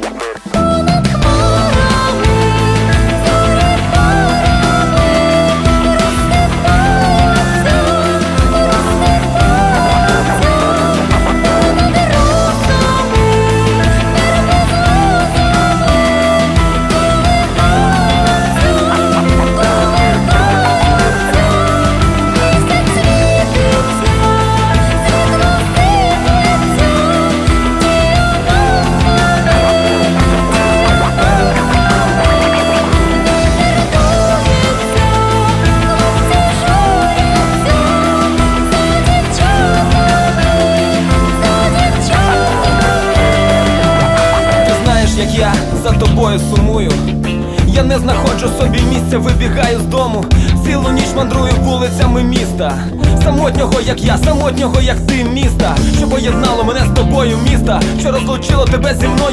Música як я за тобою сумую. Я не знаходжу собі місця, вибігаю з дому. Цілу ніч мандрую вулицями міста. Самотнього, як я, самотнього, як ти, міста, що поєднало мене з тобою, міста, що розлучило тебе зі мною.